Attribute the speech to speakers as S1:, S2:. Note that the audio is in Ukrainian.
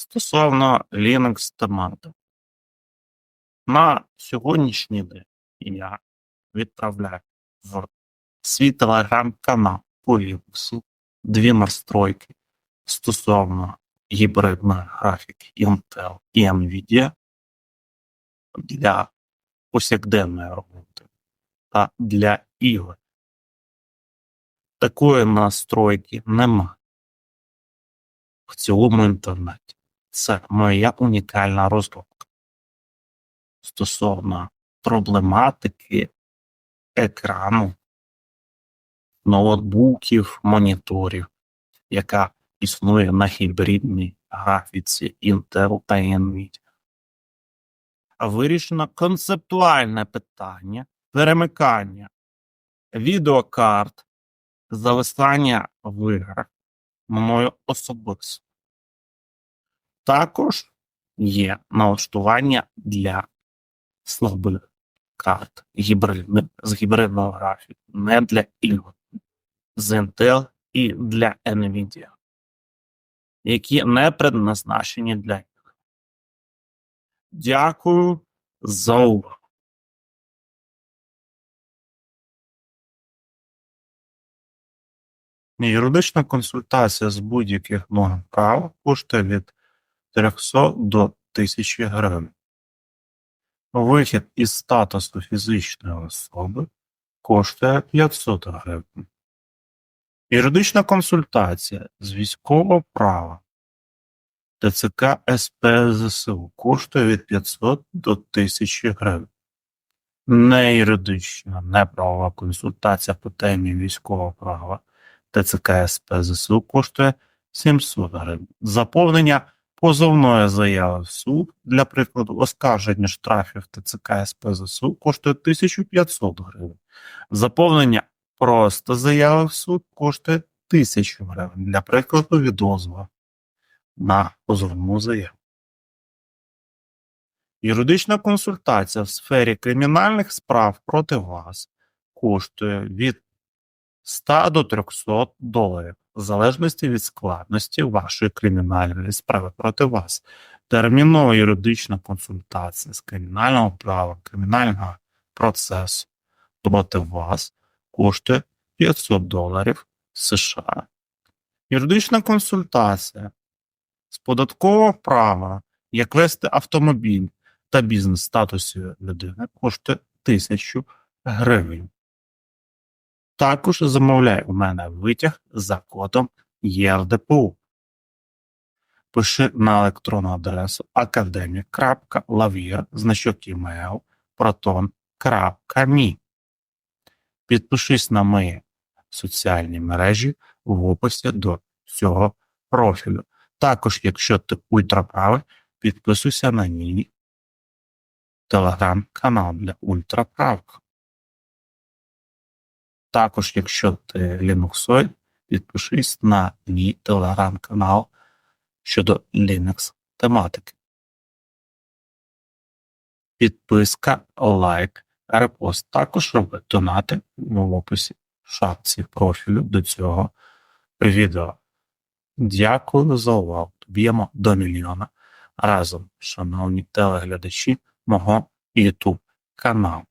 S1: Стосовно Linux команди. На сьогоднішній день я відправляю в свій телеграм-канал по Linux дві настройки стосовно гібридної графіки Intel і Nvidia для повсякденної роботи та для ігор. Такої настройки нема в цілому інтернеті. Це моя унікальна розробка стосовно проблематики екрану, ноутбуків, моніторів, яка існує на гібридній графіці Intel та Nvidia. Вирішено концептуальне питання перемикання відеокарт, зависання в іграх мною особисто. Також є налаштування для слабих карт гібридних з гібридного графіку, не для ігор з Intel і для Nvidia, які не предназначені для ігор. Дякую за увагу. Юридична консультація з будь-яких норм права коштує від 300 до 1000 гривень. Вихід із статусу фізичної особи коштує 500 гривень. Юридична консультація з військового права ТЦК СП ЗСУ коштує від 500 до 1000 гривень. Не юридична, не правова консультація по темі військового права ТЦК СП ЗСУ коштує 700 гривень. Заповнення позовної заяви в суд, для прикладу, оскарження штрафів ТЦК СП ЗСУ коштує 1500 гривень. Заповнення просто заяви в суд коштує 1000 гривень. Для прикладу, відозва на позовну заяву. Юридична консультація в сфері кримінальних справ проти вас коштує від 100 до 300 доларів, в залежності від складності вашої кримінальної справи проти вас. Термінова юридична консультація з кримінального права, кримінального процесу проти вас коштує 500 доларів США. Юридична консультація з податкового права, як вести автомобіль та бізнес статусу людини коштує 1000 гривень. Також замовляй у мене витяг за кодом ЄРДПУ. Пиши на електронну адресу academic.lavir, значок email, proton.me. Підпишись на мої соціальні мережі в описі до цього профілю. Також, якщо ти ультраправий, підписуйся на мій телеграм-канал для ультраправих. Також, якщо ти лінуксоїд, підпишись на мій телеграм-канал щодо Linux тематики. Підписка, лайк, репост. Також роби донати в описі в шапці профілю до цього відео. Дякую за увагу. Б'ємо до мільйона разом, шановні телеглядачі мого YouTube каналу.